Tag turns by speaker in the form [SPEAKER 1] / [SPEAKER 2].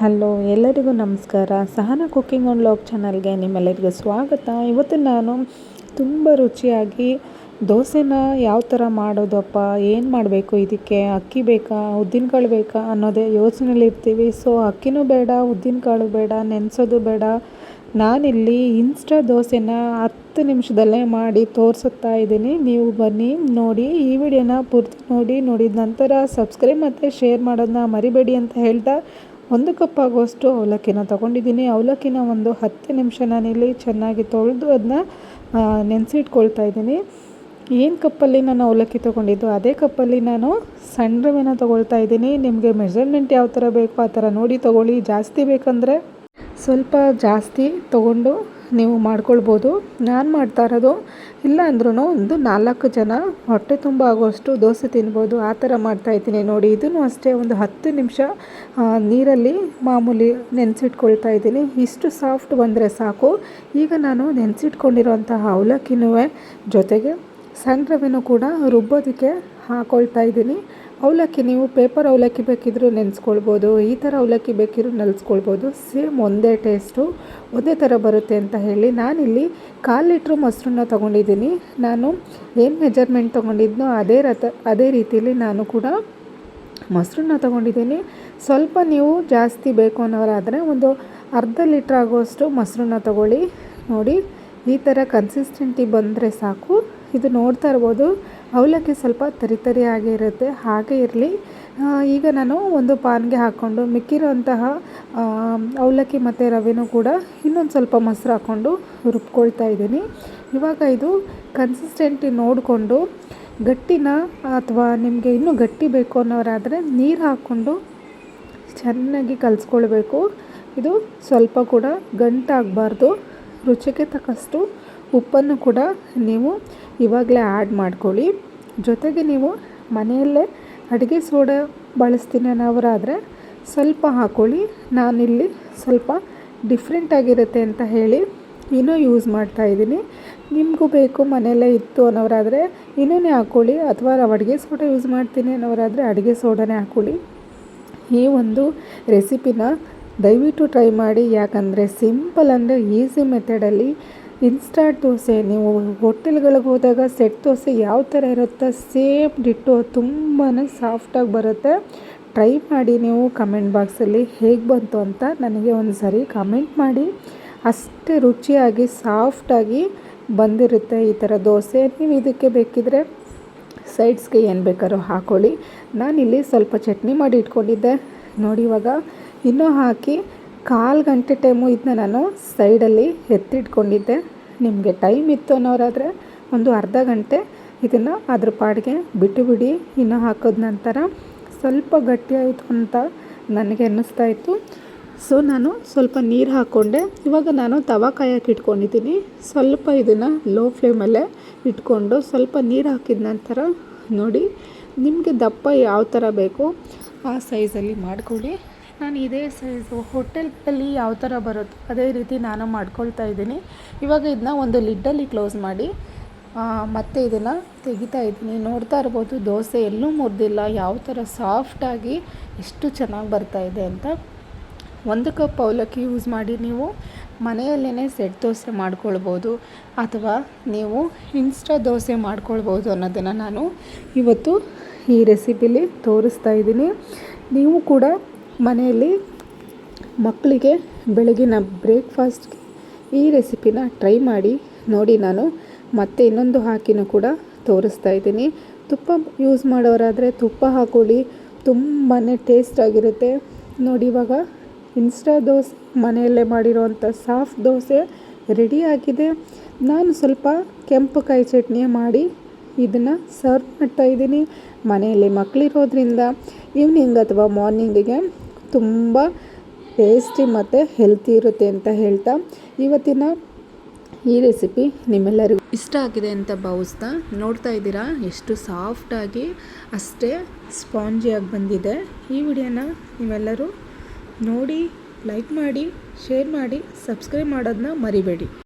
[SPEAKER 1] Hello, ಎಲ್ಲರಿಗೂ ನಮಸ್ಕಾರ. ಸಹನ cooking on log ಚಾನಲ್ಗೆ ನಿಮ್ಮೆಲ್ಲರಿಗೂ ಸ್ವಾಗತ. ಇವತ್ತು ನಾನು ತುಂಬ ರುಚಿಯಾಗಿ ದೋಸೆನ ಯಾವ ಥರ ಮಾಡೋದಪ್ಪ, ಏನು ಮಾಡಬೇಕು, ಇದಕ್ಕೆ ಅಕ್ಕಿ ಬೇಕಾ, ಉದ್ದಿನಕಾಳು ಬೇಕಾ ಅನ್ನೋದೇ ಯೋಚನೆಯಲ್ಲಿ ಇರ್ತೀವಿ. ಸೊ, ಅಕ್ಕಿನೂ ಬೇಡ, ಉದ್ದಿನಕಾಳು ಬೇಡ, ನೆನೆಸೋದು ಬೇಡ. ನಾನಿಲ್ಲಿ ಇನ್ಸ್ಟಾ ದೋಸೆನ ಹತ್ತು ನಿಮಿಷದಲ್ಲೇ ಮಾಡಿ ತೋರಿಸುತ್ತಾ ಇದ್ದೀನಿ. ನೀವು ಬನ್ನಿ, ನೋಡಿ, ಈ ವಿಡಿಯೋನ ಪೂರ್ತಿ ನೋಡಿ, ನೋಡಿದ ನಂತರ ಸಬ್ಸ್ಕ್ರೈಬ್ ಮತ್ತು ಶೇರ್ ಮಾಡೋದನ್ನ ಮರಿಬೇಡಿ ಅಂತ ಹೇಳ್ತಾ ಒಂದು ಕಪ್ ಆಗುವಷ್ಟು ಅವಲಕ್ಕಿನ ತೊಗೊಂಡಿದ್ದೀನಿ. ಅವಲಕ್ಕಿನ ಒಂದು ಹತ್ತು ನಿಮಿಷ ನಾನಿಲ್ಲಿ ಚೆನ್ನಾಗಿ ತೊಳೆದು ಅದನ್ನ ನೆನೆಸಿಟ್ಕೊಳ್ತಾ ಇದ್ದೀನಿ. ಏನು ಕಪ್ಪಲ್ಲಿ ನಾನು ಅವಲಕ್ಕಿ ತೊಗೊಂಡಿದ್ದು? ಅದೇ ಕಪ್ಪಲ್ಲಿ ನಾನು ಸಣ್ಣ ರವೆನ ತೊಗೊಳ್ತಾ ಇದ್ದೀನಿ. ನಿಮಗೆ ಮೆಜರ್ಮೆಂಟ್ ಯಾವ ಥರ ಬೇಕೋ ಆ ಥರ ನೋಡಿ ತೊಗೊಳ್ಳಿ. ಜಾಸ್ತಿ ಬೇಕಂದರೆ ಸ್ವಲ್ಪ ಜಾಸ್ತಿ ತೊಗೊಂಡು ನೀವು ಮಾಡ್ಕೊಳ್ಬೋದು. ನಾನು ಮಾಡ್ತಾ ಇರೋದು ಇಲ್ಲ ಅಂದ್ರೂ ಒಂದು ನಾಲ್ಕು ಜನ ಹೊಟ್ಟೆ ತುಂಬ ಆಗೋಷ್ಟು ದೋಸೆ ತಿನ್ಬೋದು. ಆ ಥರ ಮಾಡ್ತಾಯಿದ್ದೀನಿ ನೋಡಿ. ಇದನ್ನು ಅಷ್ಟೇ ಒಂದು ಹತ್ತು ನಿಮಿಷ ನೀರಲ್ಲಿ ಮಾಮೂಲಿ ನೆನೆಸಿಟ್ಕೊಳ್ತಾ ಇದ್ದೀನಿ. ಇಷ್ಟು ಸಾಫ್ಟ್ ಬಂದರೆ ಸಾಕು. ಈಗ ನಾನು ನೆನೆಸಿಟ್ಕೊಂಡಿರೋಂತಹ ಅವಲಕ್ಕಿನೂ ಜೊತೆಗೆ ಸಣ್ಣ ರವೆನೂ ಕೂಡ ರುಬ್ಬೋದಕ್ಕೆ ಹಾಕೊಳ್ತಾ ಇದ್ದೀನಿ. ಅವಲಕ್ಕಿ ನೀವು ಪೇಪರ್ ಅವಲಕ್ಕಿ ಬೇಕಿದ್ದರೂ ನೆನೆಸ್ಕೊಳ್ಬೋದು, ಈ ಥರ ಅವಲಕ್ಕಿ ಬೇಕಿದ್ರು ನೆಲೆಸ್ಕೊಳ್ಬೋದು ಸೇಮ್ ಒಂದೇ ಟೇಸ್ಟು ಒಂದೇ ಥರ ಬರುತ್ತೆ ಅಂತ ಹೇಳಿ ನಾನಿಲ್ಲಿ ಕಾಲು ಲೀಟ್ರ್ ಮೊಸರನ್ನ ತೊಗೊಂಡಿದ್ದೀನಿ. ನಾನು ಏನು ಮೆಜರ್ಮೆಂಟ್ ತೊಗೊಂಡಿದ್ನೋ ಅದೇ ರಥ, ಅದೇ ರೀತಿಯಲ್ಲಿ ನಾನು ಕೂಡ ಮೊಸರನ್ನ ತೊಗೊಂಡಿದ್ದೀನಿ. ಸ್ವಲ್ಪ ನೀವು ಜಾಸ್ತಿ ಬೇಕು ಅನ್ನೋರಾದರೆ ಒಂದು ಅರ್ಧ ಲೀಟ್ರ್ ಆಗುವಷ್ಟು ಮೊಸರನ್ನ ತೊಗೊಳ್ಳಿ, ನೋಡಿ, ಈ ಥರ ಕನ್ಸಿಸ್ಟೆಂಟಿ ಬಂದರೆ ಸಾಕು. ಇದು ನೋಡ್ತಾ ಇರ್ಬೋದು. ಅವಲಕ್ಕಿ ಸ್ವಲ್ಪ ತರಿ ತರಿಯಾಗಿ ಇರುತ್ತೆ, ಹಾಗೆ ಇರಲಿ. ಈಗ ನಾನು ಒಂದು ಪಾನ್ಗೆ ಹಾಕ್ಕೊಂಡು ಮಿಕ್ಕಿರುವಂತಹ ಅವಲಕ್ಕಿ ಮತ್ತು ರವೆನೂ ಕೂಡ ಇನ್ನೊಂದು ಸ್ವಲ್ಪ ಮೊಸರು ಹಾಕ್ಕೊಂಡು ರುಬ್ಕೊಳ್ತಾ ಇದ್ದೀನಿ. ಇವಾಗ ಇದು ಕನ್ಸಿಸ್ಟೆಂಟಿ ನೋಡಿಕೊಂಡು ಗಟ್ಟಿನ ಅಥವಾ ನಿಮಗೆ ಇನ್ನೂ ಗಟ್ಟಿ ಬೇಕು ಅನ್ನೋರಾದರೆ ನೀರು ಹಾಕ್ಕೊಂಡು ಚೆನ್ನಾಗಿ ಕಲಿಸ್ಕೊಳ್ಬೇಕು. ಇದು ಸ್ವಲ್ಪ ಕೂಡ ಗಂಟಾಗಬಾರ್ದು. ರುಚಿಗೆ ತಕ್ಕಷ್ಟು ಉಪ್ಪನ್ನು ಕೂಡ ನೀವು ಇವಾಗಲೇ ಆ್ಯಡ್ ಮಾಡ್ಕೊಳ್ಳಿ. ಜೊತೆಗೆ ನೀವು ಮನೆಯಲ್ಲೇ ಅಡುಗೆ ಸೋಡಾ ಬಳಸ್ತೀನಿ ಅನ್ನೋರಾದರೆ ಸ್ವಲ್ಪ ಹಾಕ್ಕೊಳ್ಳಿ ನಾನಿಲ್ಲಿ ಸ್ವಲ್ಪ ಡಿಫ್ರೆಂಟಾಗಿರುತ್ತೆ ಅಂತ ಹೇಳಿ ಇನ್ನೂ ಯೂಸ್ ಮಾಡ್ತಾ ಇದ್ದೀನಿ. ನಿಮಗೂ ಬೇಕು, ಮನೆಯಲ್ಲೇ ಇತ್ತು ಅನ್ನೋರಾದರೆ ಇನ್ನೂ ಹಾಕ್ಕೊಳ್ಳಿ ಅಥವಾ ನಾವು ಅಡುಗೆ ಸೋಡಾ ಯೂಸ್ ಮಾಡ್ತೀನಿ ಅನ್ನೋರಾದರೆ ಅಡುಗೆ ಸೋಡಾನೇ ಹಾಕ್ಕೊಳ್ಳಿ ಈ ಒಂದು ರೆಸಿಪಿನ ದಯವಿಟ್ಟು ಟ್ರೈ ಮಾಡಿ. ಯಾಕಂದರೆ ಸಿಂಪಲ್ ಅಂದರೆ ಈಸಿ ಮೆಥಡಲ್ಲಿ ಇನ್ಸ್ಟಾಂಟ್ ದೋಸೆ, ನೀವು ಹೋಟೆಲ್ಗಳಿಗೆ ಹೋದಾಗ ಸೆಟ್ ದೋಸೆ ಯಾವ ಥರ ಇರುತ್ತೋ, ಸೇಮ್ ಡಿಟ್ಟು ತುಂಬಾ ಸಾಫ್ಟಾಗಿ ಬರುತ್ತೆ. ಟ್ರೈ ಮಾಡಿ ನೀವು ಕಮೆಂಟ್ ಬಾಕ್ಸಲ್ಲಿ ಹೇಗೆ ಬಂತು ಅಂತ ನನಗೆ ಒಂದು ಸರಿ ಕಮೆಂಟ್ ಮಾಡಿ. ಅಷ್ಟೇ ರುಚಿಯಾಗಿ ಸಾಫ್ಟಾಗಿ ಬಂದಿರುತ್ತೆ ಈ ಥರ ದೋಸೆ. ನೀವು ಇದಕ್ಕೆ ಬೇಕಿದ್ರೆ ಸೈಡ್ಸ್ಗೆ ಏನು ಬೇಕಾದ್ರೂ ಹಾಕ್ಕೊಳ್ಳಿ ನಾನಿಲ್ಲಿ ಸ್ವಲ್ಪ ಚಟ್ನಿ ಮಾಡಿ ಇಟ್ಕೊಂಡಿದ್ದೆ. ನೋಡಿ ಇವಾಗ, ಇನ್ನೂ ಹಾಕಿ ಕಾಲು ಗಂಟೆ ಟೈಮು ಇದನ್ನ ನಾನು ಸೈಡಲ್ಲಿ ಎತ್ತಿಟ್ಕೊಂಡಿದ್ದೆ. ನಿಮಗೆ ಟೈಮ್ ಇತ್ತು ಅನ್ನೋರಾದರೆ ಒಂದು ಅರ್ಧ ಗಂಟೆ ಇದನ್ನು ಅದ್ರ ಪಾಡಿಗೆ ಬಿಟ್ಟು ಬಿಡಿ, ಇನ್ನು ಹಾಕಿದ ನಂತರ ಸ್ವಲ್ಪ ಗಟ್ಟಿಯಾಯಿತು ಅಂತ ನನಗೆ ಅನ್ನಿಸ್ತಾ ಇತ್ತು. ಸೊ ನಾನು ಸ್ವಲ್ಪ ನೀರು ಹಾಕ್ಕೊಂಡೆ ಇವಾಗ ನಾನು ತವ ಕಾಯಕ್ಕೆ ಇಟ್ಕೊಂಡಿದ್ದೀನಿ. ಸ್ವಲ್ಪ ಇದನ್ನು ಲೋ ಫ್ಲೇಮಲ್ಲೇ ಇಟ್ಕೊಂಡು ಸ್ವಲ್ಪ ನೀರು ಹಾಕಿದ ನಂತರ ನೋಡಿ, ನಿಮಗೆ ದಪ್ಪ ಯಾವ ಥರ ಬೇಕೋ ಆ ಸೈಜಲ್ಲಿ ಮಾಡ್ಕೊಳ್ಳಿ. ನಾನು ಇದೇ ಸೈಜು ಹೋಟೆಲಲ್ಲಿ ಯಾವ ಥರ ಬರುತ್ತೋ ಅದೇ ರೀತಿ ನಾನು ಮಾಡ್ಕೊಳ್ತಾ ಇದ್ದೀನಿ. ಇವಾಗ ಇದನ್ನ ಒಂದು ಲಿಡ್ಡಲ್ಲಿ ಕ್ಲೋಸ್ ಮಾಡಿ ಮತ್ತೆ ಇದನ್ನು ತೆಗಿತಾ ಇದ್ದೀನಿ. ನೋಡ್ತಾ ಇರ್ಬೋದು, ದೋಸೆ ಎಲ್ಲೂ ಮುರಿದಿಲ್ಲ. ಯಾವ ಥರ ಸಾಫ್ಟಾಗಿ ಎಷ್ಟು ಚೆನ್ನಾಗಿ ಬರ್ತಾ ಇದೆ ಅಂತ. ಒಂದು ಕಪ್ ಅವಲಕ್ಕಿ ಯೂಸ್ ಮಾಡಿ ನೀವು ಮನೆಯಲ್ಲೇ ಸೆಟ್ ದೋಸೆ ಮಾಡ್ಕೊಳ್ಬೋದು, ಅಥವಾ ನೀವು ಇನ್ಸ್ಟಾ ದೋಸೆ ಮಾಡ್ಕೊಳ್ಬೋದು ಅನ್ನೋದನ್ನು ನಾನು ಇವತ್ತು ಈ ರೆಸಿಪಿಲಿ ತೋರಿಸ್ತಾ ಇದ್ದೀನಿ. ನೀವು ಕೂಡ ಮನೆಯಲ್ಲಿ ಮಕ್ಕಳಿಗೆ ಬೆಳಗಿನ ಬ್ರೇಕ್ಫಾಸ್ಟ್ಗೆ ಈ ರೆಸಿಪಿನ ಟ್ರೈ ಮಾಡಿ ನೋಡಿ ನಾನು. ಮತ್ತೆ ಇನ್ನೊಂದು ಹಾಕಿನೂ ಕೂಡ ತೋರಿಸ್ತಾ ಇದ್ದೀನಿ. ತುಪ್ಪ ಯೂಸ್ ಮಾಡೋರಾದರೆ ತುಪ್ಪ ಹಾಕೊಳ್ಳಿ ತುಂಬಾ ಟೇಸ್ಟ್ ಆಗಿರುತ್ತೆ. ನೋಡಿ ಇವಾಗ ಇನ್ಸ್ಟಾ ದೋಸೆ, ಮನೆಯಲ್ಲೇ ಮಾಡಿರೋವಂಥ ಸಾಫ್ಟ್ ದೋಸೆ ರೆಡಿಯಾಗಿದೆ ನಾನು ಸ್ವಲ್ಪ ಕೆಂಪು ಕಾಯಿ ಚಟ್ನಿ ಮಾಡಿ ಇದನ್ನು ಸರ್ವ್ ಮಾಡ್ತಾ ಇದ್ದೀನಿ. ಮನೆಯಲ್ಲಿ ಮಕ್ಕಳಿರೋದ್ರಿಂದ ಈವ್ನಿಂಗ್ ಅಥವಾ ಮಾರ್ನಿಂಗಿಗೆ ತುಂಬ ಟೇಸ್ಟಿ ಮತ್ತು ಹೆಲ್ತಿ ಇರುತ್ತೆ ಅಂತ ಹೇಳ್ತಾ ಇವತ್ತಿನ ಈ ರೆಸಿಪಿ ನಿಮ್ಮೆಲ್ಲರಿಗೂ ಇಷ್ಟ ಆಗಿದೆ ಅಂತ ಭಾವಿಸ್ತಾ ನೋಡ್ತಾ ಇದ್ದೀರಾ? ಎಷ್ಟು ಸಾಫ್ಟಾಗಿ ಅಷ್ಟೇ ಸ್ಪಾಂಜಿಯಾಗಿ ಬಂದಿದೆ. ಈ ವಿಡಿಯೋನ ನೀವೆಲ್ಲರೂ ನೋಡಿ ಲೈಕ್ ಮಾಡಿ ಶೇರ್ ಮಾಡಿ ಸಬ್ಸ್ಕ್ರೈಬ್ ಮಾಡೋದನ್ನ ಮರಿಬೇಡಿ.